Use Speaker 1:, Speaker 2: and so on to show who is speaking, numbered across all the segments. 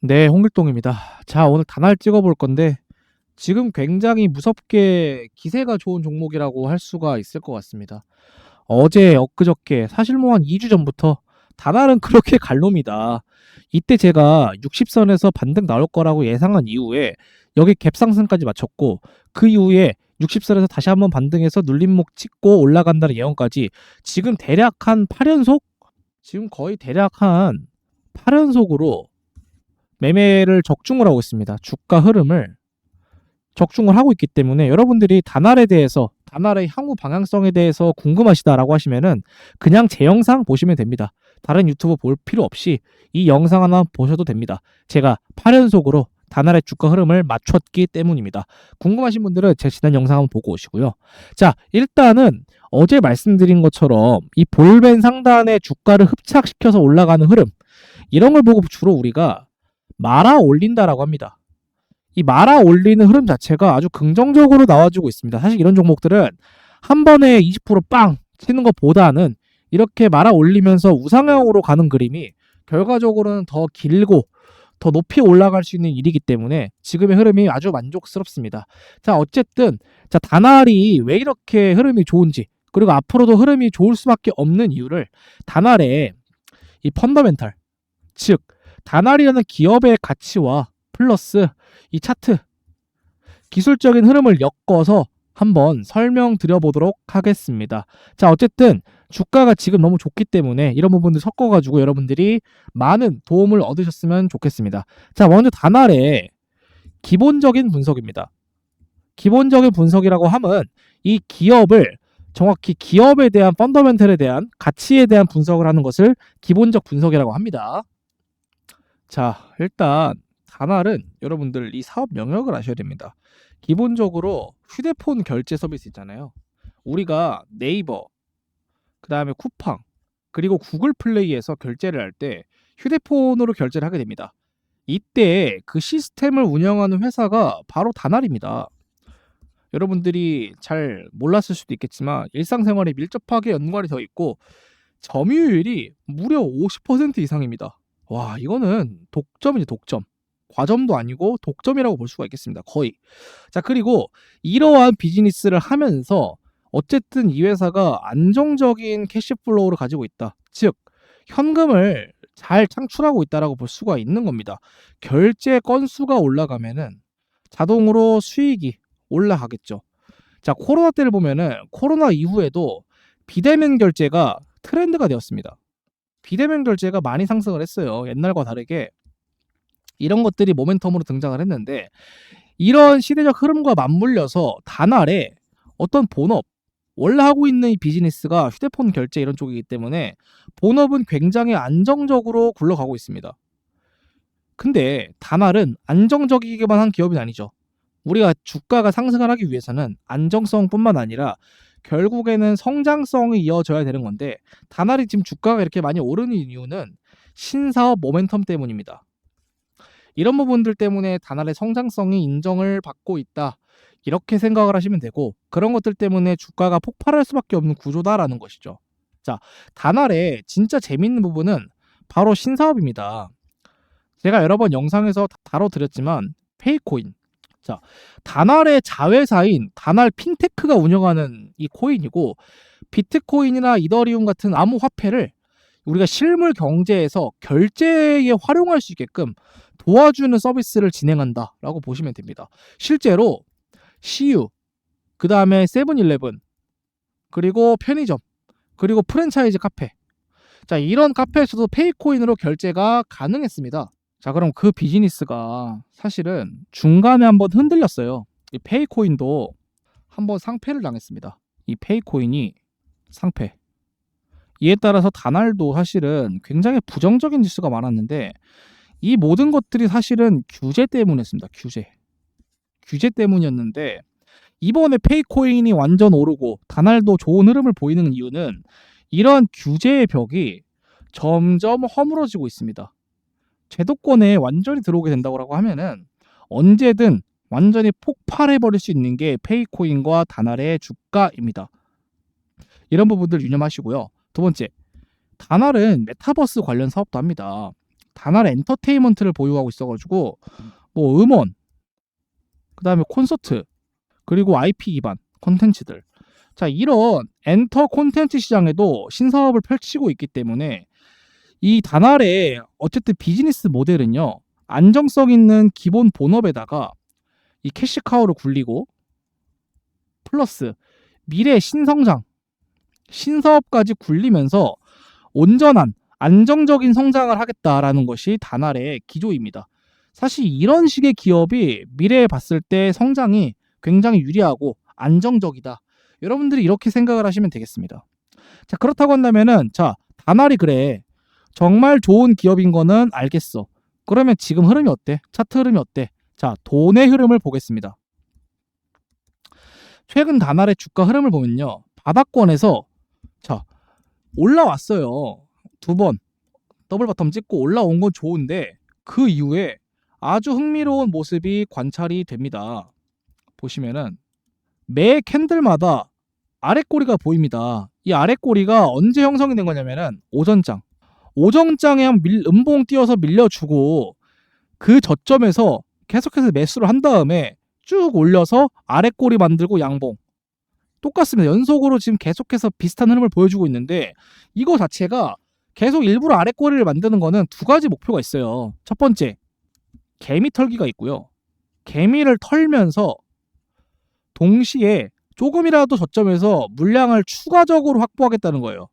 Speaker 1: 네, 홍길동입니다. 자, 오늘 단알 찍어볼 건데, 지금 굉장히 무섭게 기세가 좋은 종목이라고 할 수가 있을 것 같습니다. 어제, 엊그저께, 사실 뭐 한 2주 전부터 단알은 그렇게 갈 놈이다. 이때 제가 60선에서 반등 나올 거라고 예상한 이후에 여기 갭상승까지 마쳤고, 그 이후에 60선에서 다시 한번 반등해서 눌림목 찍고 올라간다는 예언까지 지금 대략 한 8연속? 지금 거의 대략 한 8연속으로 매매를 적중을 하고 있습니다. 주가 흐름을 적중을 하고 있기 때문에 여러분들이 단알에 대해서 단알의 향후 방향성에 대해서 궁금하시다라고 하시면은 그냥 제 영상 보시면 됩니다. 다른 유튜브 볼 필요 없이 이 영상 하나 보셔도 됩니다. 제가 8연속으로 단알의 주가 흐름을 맞췄기 때문입니다. 궁금하신 분들은 제 지난 영상 한번 보고 오시고요. 자, 일단은 어제 말씀드린 것처럼 이 볼벤 상단의 주가를 흡착시켜서 올라가는 흐름 이런 걸 보고 주로 우리가 말아 올린다라고 합니다. 이 말아 올리는 흐름 자체가 아주 긍정적으로 나와주고 있습니다. 사실 이런 종목들은 한 번에 20%빵 치는 것보다는 이렇게 말아 올리면서 우상향으로 가는 그림이 결과적으로는 더 길고 더 높이 올라갈 수 있는 일이기 때문에 지금의 흐름이 아주 만족스럽습니다. 자, 어쨌든 자, 단알이 왜 이렇게 흐름이 좋은지 그리고 앞으로도 흐름이 좋을 수밖에 없는 이유를 단알의 이 펀더멘탈 즉 단알이라는 기업의 가치와 플러스 이 차트 기술적인 흐름을 엮어서 한번 설명드려 보도록 하겠습니다. 자, 어쨌든 주가가 지금 너무 좋기 때문에 이런 부분들 섞어가지고 여러분들이 많은 도움을 얻으셨으면 좋겠습니다. 자, 먼저 단알의 기본적인 분석입니다. 기본적인 분석이라고 하면 이 기업을 정확히 기업에 대한 펀더멘털에 대한 가치에 대한 분석을 하는 것을 기본적 분석이라고 합니다. 자, 일단 단알은 여러분들 이 사업 영역을 아셔야 됩니다. 기본적으로 휴대폰 결제 서비스 있잖아요. 우리가 네이버, 그 다음에 쿠팡, 그리고 구글 플레이에서 결제를 할 때 휴대폰으로 결제를 하게 됩니다. 이때 그 시스템을 운영하는 회사가 바로 단알입니다. 여러분들이 잘 몰랐을 수도 있겠지만 일상생활에 밀접하게 연관이 더 있고 점유율이 무려 50% 이상입니다. 와, 이거는 독점이지, 독점. 과점도 아니고 독점이라고 볼 수가 있겠습니다. 거의. 자, 그리고 이러한 비즈니스를 하면서 어쨌든 이 회사가 안정적인 캐시플로우를 가지고 있다. 즉, 현금을 잘 창출하고 있다라고 볼 수가 있는 겁니다. 결제 건수가 올라가면은 자동으로 수익이 올라가겠죠. 자, 코로나 때를 보면은 코로나 이후에도 비대면 결제가 트렌드가 되었습니다. 비대면 결제가 많이 상승을 했어요. 옛날과 다르게 이런 것들이 모멘텀으로 등장을 했는데 이런 시대적 흐름과 맞물려서 단알에 어떤 본업 원래 하고 있는 이 비즈니스가 휴대폰 결제 이런 쪽이기 때문에 본업은 굉장히 안정적으로 굴러가고 있습니다. 근데 단알은 안정적이기만 한 기업이 아니죠. 우리가 주가가 상승을 하기 위해서는 안정성뿐만 아니라 결국에는 성장성이 이어져야 되는 건데 단알이 지금 주가가 이렇게 많이 오르는 이유는 신사업 모멘텀 때문입니다. 이런 부분들 때문에 단알의 성장성이 인정을 받고 있다. 이렇게 생각을 하시면 되고 그런 것들 때문에 주가가 폭발할 수밖에 없는 구조다라는 것이죠. 자, 단알의 진짜 재밌는 부분은 바로 신사업입니다. 제가 여러 번 영상에서 다뤄드렸지만 페이코인. 자, 단알의 자회사인 단알 핀테크가 운영하는 이 코인이고 비트코인이나 이더리움 같은 암호 화폐를 우리가 실물 경제에서 결제에 활용할 수 있게끔 도와주는 서비스를 진행한다라고 보시면 됩니다. 실제로 CU, 그 다음에 세븐일레븐, 그리고 편의점, 그리고 프랜차이즈 카페. 자, 이런 카페에서도 페이코인으로 결제가 가능했습니다. 자, 그럼 그 비즈니스가 사실은 중간에 한번 흔들렸어요. 이 페이코인도 한번 상패를 당했습니다. 이 페이코인이 상패. 이에 따라서 단알도 사실은 굉장히 부정적인 뉴스가 많았는데 이 모든 것들이 사실은 규제 때문이었습니다. 규제. 규제 때문이었는데 이번에 페이코인이 완전 오르고 단알도 좋은 흐름을 보이는 이유는 이러한 규제의 벽이 점점 허물어지고 있습니다. 제도권에 완전히 들어오게 된다고 하면은 언제든 완전히 폭발해 버릴 수 있는 게 페이코인과 단알의 주가입니다. 이런 부분들 유념하시고요. 두 번째, 단알은 메타버스 관련 사업도 합니다. 다날 엔터테인먼트를 보유하고 있어가지고 뭐 음원, 그 다음에 콘서트, 그리고 IP 기반 콘텐츠들. 자 이런 엔터 콘텐츠 시장에도 신사업을 펼치고 있기 때문에 이 다날의 어쨌든 비즈니스 모델은요 안정성 있는 기본 본업에다가 이 캐시카우를 굴리고 플러스 미래 신성장 신사업까지 굴리면서 온전한 안정적인 성장을 하겠다라는 것이 다날의 기조입니다. 사실 이런 식의 기업이 미래에 봤을 때 성장이 굉장히 유리하고 안정적이다. 여러분들이 이렇게 생각을 하시면 되겠습니다. 자, 그렇다고 한다면은 자, 다날이 그래. 정말 좋은 기업인 거는 알겠어. 그러면 지금 흐름이 어때? 차트 흐름이 어때? 자, 돈의 흐름을 보겠습니다. 최근 다날의 주가 흐름을 보면요. 바닥권에서 자, 올라왔어요. 두 번 더블 바텀 찍고 올라온 건 좋은데 그 이후에 아주 흥미로운 모습이 관찰이 됩니다. 보시면은 매 캔들마다 아랫꼬리가 보입니다. 이 아랫꼬리가 언제 형성이 된 거냐면은 오전장. 오전장에 한 밀, 음봉 띄어서 밀려주고 그 저점에서 계속해서 매수를 한 다음에 쭉 올려서 아랫꼬리 만들고 양봉. 똑같습니다. 연속으로 지금 계속해서 비슷한 흐름을 보여주고 있는데 이거 자체가 계속 일부러 아랫꼬리를 만드는 거는 두 가지 목표가 있어요. 첫 번째, 개미 털기가 있고요. 개미를 털면서 동시에 조금이라도 저점에서 물량을 추가적으로 확보하겠다는 거예요.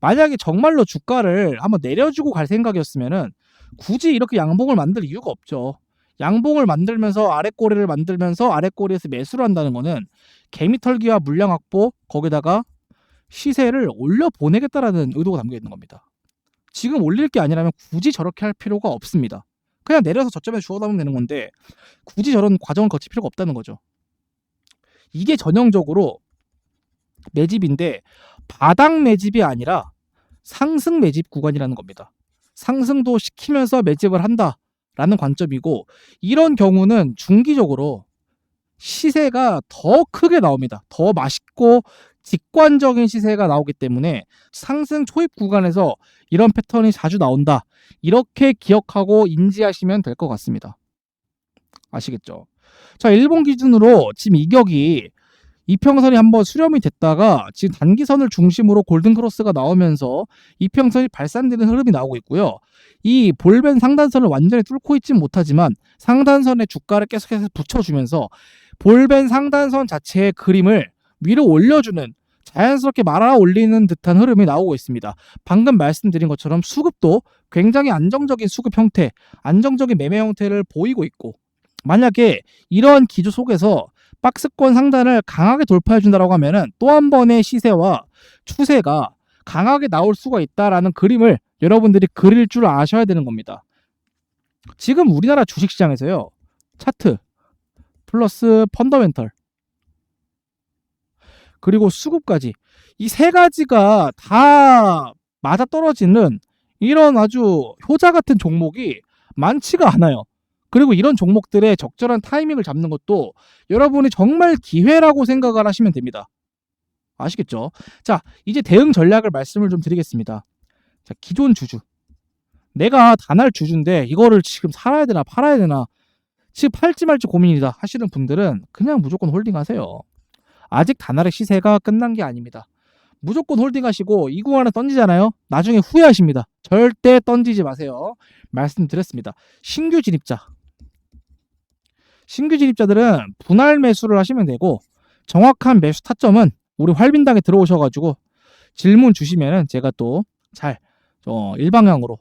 Speaker 1: 만약에 정말로 주가를 한번 내려주고 갈 생각이었으면은 굳이 이렇게 양봉을 만들 이유가 없죠. 양봉을 만들면서 아랫꼬리를 만들면서 아랫꼬리에서 매수를 한다는 거는 개미 털기와 물량 확보 거기다가 시세를 올려 보내겠다라는 의도가 담겨 있는 겁니다. 지금 올릴 게 아니라면 굳이 저렇게 할 필요가 없습니다. 그냥 내려서 저점에 주워 담으면 되는 건데 굳이 저런 과정을 거칠 필요가 없다는 거죠. 이게 전형적으로 매집인데 바닥 매집이 아니라 상승 매집 구간이라는 겁니다. 상승도 시키면서 매집을 한다라는 관점이고 이런 경우는 중기적으로 시세가 더 크게 나옵니다. 더 맛있고 직관적인 시세가 나오기 때문에 상승 초입 구간에서 이런 패턴이 자주 나온다. 이렇게 기억하고 인지하시면 될 것 같습니다. 아시겠죠? 자, 일본 기준으로 지금 이격이 이평선이 한번 수렴이 됐다가 지금 단기선을 중심으로 골든크로스가 나오면서 이평선이 발산되는 흐름이 나오고 있고요. 이 볼벤 상단선을 완전히 뚫고 있진 못하지만 상단선의 주가를 계속해서 붙여주면서 볼벤 상단선 자체의 그림을 위로 올려주는 자연스럽게 말아 올리는 듯한 흐름이 나오고 있습니다. 방금 말씀드린 것처럼 수급도 굉장히 안정적인 수급 형태, 안정적인 매매 형태를 보이고 있고 만약에 이러한 기조 속에서 박스권 상단을 강하게 돌파해 준다라고 하면은 또 한 번의 시세와 추세가 강하게 나올 수가 있다라는 그림을 여러분들이 그릴 줄 아셔야 되는 겁니다. 지금 우리나라 주식시장에서요. 차트 플러스 펀더멘털 그리고 수급까지 이 세 가지가 다 맞아 떨어지는 이런 아주 효자 같은 종목이 많지가 않아요. 그리고 이런 종목들의 적절한 타이밍을 잡는 것도 여러분이 정말 기회라고 생각을 하시면 됩니다. 아시겠죠? 자, 이제 대응 전략을 말씀을 좀 드리겠습니다. 자, 기존 주주. 내가 다날 주주인데 이거를 지금 살아야 되나 팔아야 되나 지금 팔지 말지 고민이다 하시는 분들은 그냥 무조건 홀딩하세요. 아직 다날의 시세가 끝난 게 아닙니다. 무조건 홀딩하시고 이 구간에 던지잖아요. 나중에 후회하십니다. 절대 던지지 마세요. 말씀드렸습니다. 신규 진입자. 신규 진입자들은 분할 매수를 하시면 되고 정확한 매수 타점은 우리 활빈당에 들어오셔가지고 질문 주시면은 제가 또잘 어, 일방향으로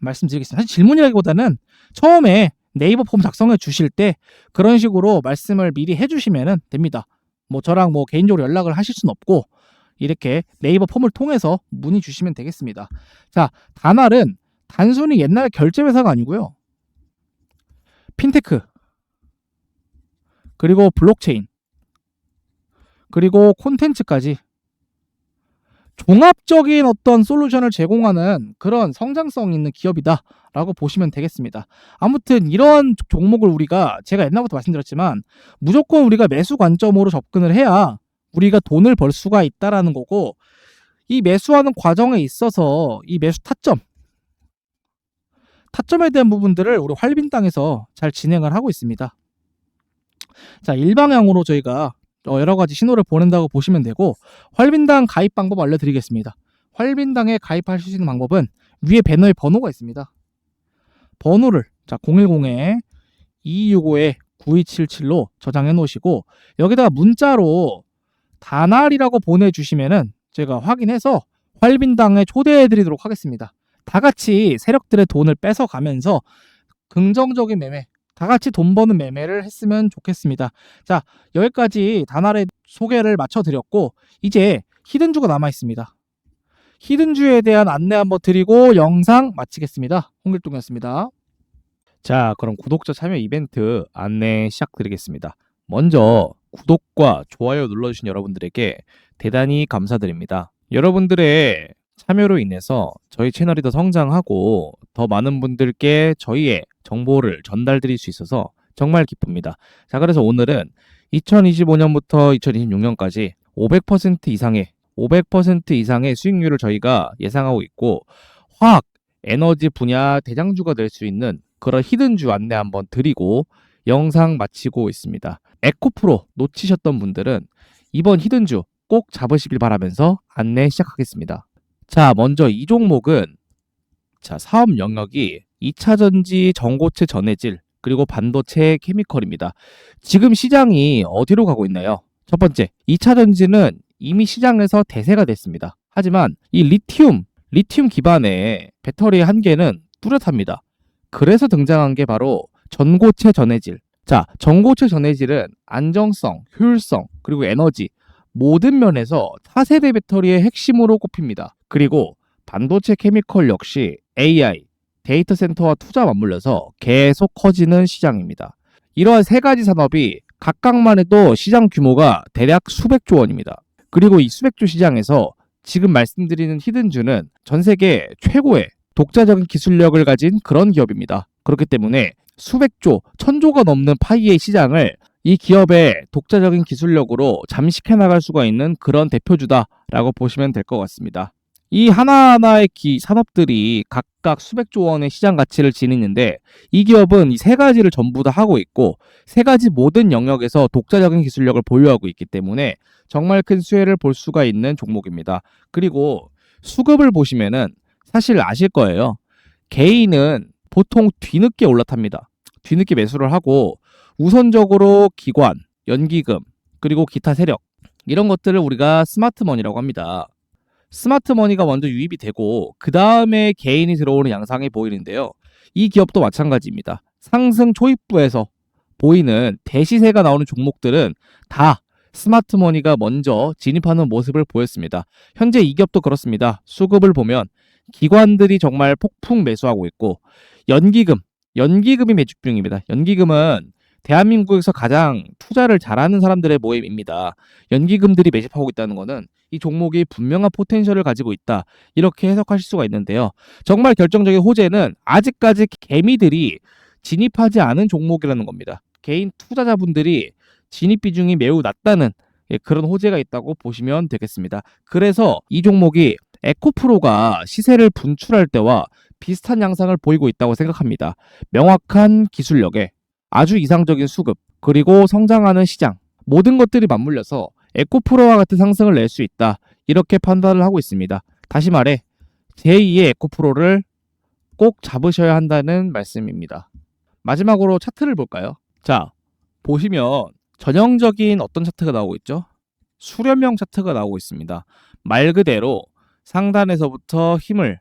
Speaker 1: 말씀드리겠습니다. 사실 질문이라기보다는 처음에 네이버 폼 작성해 주실 때 그런 식으로 말씀을 미리 해주시면 됩니다. 뭐 저랑 뭐 개인적으로 연락을 하실 수는 없고 이렇게 네이버 폼을 통해서 문의 주시면 되겠습니다. 자, 다날은 단순히 옛날 결제 회사가 아니고요. 핀테크. 그리고 블록체인. 그리고 콘텐츠까지. 종합적인 어떤 솔루션을 제공하는 그런 성장성 있는 기업이다라고 보시면 되겠습니다. 아무튼 이러한 종목을 우리가 제가 옛날부터 말씀드렸지만 무조건 우리가 매수 관점으로 접근을 해야 우리가 돈을 벌 수가 있다라는 거고 이 매수하는 과정에 있어서 이 매수 타점 타점에 대한 부분들을 우리 활빈당에서 잘 진행을 하고 있습니다. 자, 일방향으로 저희가 어, 여러 가지 신호를 보낸다고 보시면 되고 활빈당 가입 방법 알려드리겠습니다. 활빈당에 가입하실 수 있는 방법은 위에 배너에 번호가 있습니다. 번호를 자 010에 2265에 9277로 저장해 놓으시고 여기다가 문자로 다날이라고 보내주시면은 제가 확인해서 활빈당에 초대해 드리도록 하겠습니다. 다 같이 세력들의 돈을 뺏어 가면서 긍정적인 매매, 다 같이 돈 버는 매매를 했으면 좋겠습니다. 자, 여기까지 다날의 소개를 마쳐 드렸고 이제 히든주가 남아 있습니다. 히든주에 대한 안내 한번 드리고 영상 마치겠습니다. 홍길동이었습니다. 자, 그럼 구독자 참여 이벤트 안내 시작드리겠습니다. 먼저 구독과 좋아요 눌러주신 여러분들에게 대단히 감사드립니다. 여러분들의 참여로 인해서 저희 채널이 더 성장하고 더 많은 분들께 저희의 정보를 전달드릴 수 있어서 정말 기쁩니다. 자, 그래서 오늘은 2025년부터 2026년까지 500% 이상의 500% 이상의 수익률을 저희가 예상하고 있고 화학, 에너지 분야 대장주가 될 수 있는 그런 히든주 안내 한번 드리고 영상 마치고 있습니다. 에코프로 놓치셨던 분들은 이번 히든주 꼭 잡으시길 바라면서 안내 시작하겠습니다. 자, 먼저 이 종목은 자, 사업 영역이 2차 전지, 전고체 전해질, 그리고 반도체 케미컬입니다. 지금 시장이 어디로 가고 있나요? 첫 번째, 2차 전지는 이미 시장에서 대세가 됐습니다. 하지만 이 리튬, 리튬 기반의 배터리 한 개는 뚜렷합니다. 그래서 등장한 게 바로 전고체 전해질. 자, 전고체 전해질은 안정성, 효율성, 그리고 에너지 모든 면에서 차세대 배터리의 핵심으로 꼽힙니다. 그리고 반도체 케미컬 역시 AI, 데이터 센터와 투자 맞물려서 계속 커지는 시장입니다. 이러한 세 가지 산업이 각각만 해도 시장 규모가 대략 수백조 원입니다. 그리고 이 수백조 시장에서 지금 말씀드리는 히든주는 전 세계 최고의 독자적인 기술력을 가진 그런 기업입니다. 그렇기 때문에 수백조, 천조가 넘는 파이의 시장을 이 기업의 독자적인 기술력으로 잠식해 나갈 수가 있는 그런 대표주다라고 보시면 될 것 같습니다. 이 하나하나의 기, 산업들이 각각 수백조 원의 시장 가치를 지니는데 이 기업은 이 세 가지를 전부 다 하고 있고 세 가지 모든 영역에서 독자적인 기술력을 보유하고 있기 때문에 정말 큰 수혜를 볼 수가 있는 종목입니다. 그리고 수급을 보시면은 사실 아실 거예요. 개인은 보통 뒤늦게 올라탑니다. 뒤늦게 매수를 하고 우선적으로 기관, 연기금, 그리고 기타 세력 이런 것들을 우리가 스마트머니라고 합니다. 스마트머니가 먼저 유입이 되고 그 다음에 개인이 들어오는 양상이 보이는데요. 이 기업도 마찬가지입니다. 상승 초입부에서 보이는 대시세가 나오는 종목들은 다 스마트머니가 먼저 진입하는 모습을 보였습니다. 현재 이 기업도 그렇습니다. 수급을 보면 기관들이 정말 폭풍 매수하고 있고 연기금, 연기금이 매집 중입니다. 연기금은 대한민국에서 가장 투자를 잘하는 사람들의 모임입니다. 연기금들이 매집하고 있다는 것은 이 종목이 분명한 포텐셜을 가지고 있다. 이렇게 해석하실 수가 있는데요. 정말 결정적인 호재는 아직까지 개미들이 진입하지 않은 종목이라는 겁니다. 개인 투자자분들이 진입 비중이 매우 낮다는 예, 그런 호재가 있다고 보시면 되겠습니다. 그래서 이 종목이 에코프로가 시세를 분출할 때와 비슷한 양상을 보이고 있다고 생각합니다. 명확한 기술력에 아주 이상적인 수급, 그리고 성장하는 시장, 모든 것들이 맞물려서 에코프로와 같은 상승을 낼 수 있다. 이렇게 판단을 하고 있습니다. 다시 말해, 제2의 에코프로를 꼭 잡으셔야 한다는 말씀입니다. 마지막으로 차트를 볼까요? 자, 보시면 전형적인 어떤 차트가 나오고 있죠? 수렴형 차트가 나오고 있습니다. 말 그대로 상단에서부터 힘을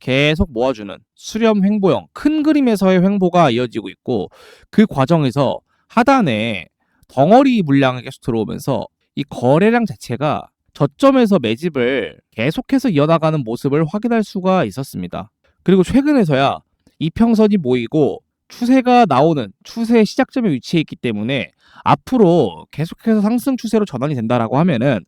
Speaker 1: 계속 모아주는 수렴 횡보형 큰 그림에서의 횡보가 이어지고 있고 그 과정에서 하단에 덩어리 물량이 계속 들어오면서 이 거래량 자체가 저점에서 매집을 계속해서 이어나가는 모습을 확인할 수가 있었습니다. 그리고 최근에서야 이평선이 모이고 추세가 나오는 추세 시작점에 위치해 있기 때문에 앞으로 계속해서 상승 추세로 전환이 된다라고 하면은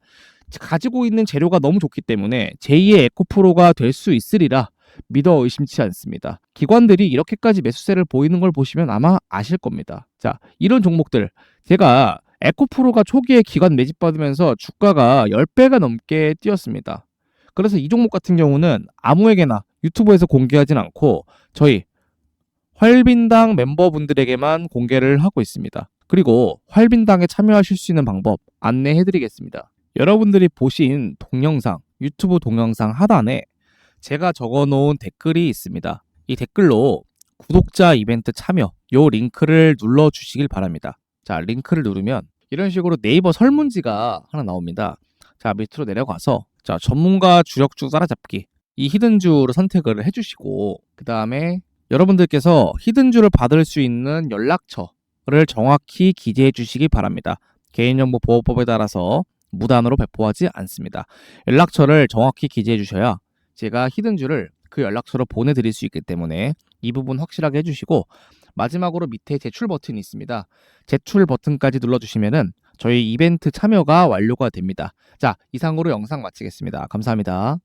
Speaker 1: 가지고 있는 재료가 너무 좋기 때문에 제2의 에코프로가 될 수 있으리라 믿어 의심치 않습니다. 기관들이 이렇게까지 매수세를 보이는 걸 보시면 아마 아실 겁니다. 자, 이런 종목들 제가 에코프로가 초기에 기관 매집받으면서 주가가 10배가 넘게 뛰었습니다. 그래서 이 종목 같은 경우는 아무에게나 유튜브에서 공개하진 않고 저희 활빈당 멤버분들에게만 공개를 하고 있습니다. 그리고 활빈당에 참여하실 수 있는 방법 안내해 드리겠습니다. 여러분들이 보신 동영상, 유튜브 동영상 하단에 제가 적어 놓은 댓글이 있습니다. 이 댓글로 구독자 이벤트 참여 요 링크를 눌러 주시길 바랍니다. 자, 링크를 누르면 이런 식으로 네이버 설문지가 하나 나옵니다. 자, 밑으로 내려가서 자, 전문가 주력주 따라잡기 이 히든주를 선택을 해 주시고 그다음에 여러분들께서 히든주를 받을 수 있는 연락처를 정확히 기재해 주시기 바랍니다. 개인정보 보호법에 따라서 무단으로 배포하지 않습니다. 연락처를 정확히 기재해 주셔야 제가 히든주를 그 연락처로 보내드릴 수 있기 때문에 이 부분 확실하게 해주시고 마지막으로 밑에 제출 버튼이 있습니다. 제출 버튼까지 눌러주시면은 저희 이벤트 참여가 완료가 됩니다. 자, 이상으로 영상 마치겠습니다. 감사합니다.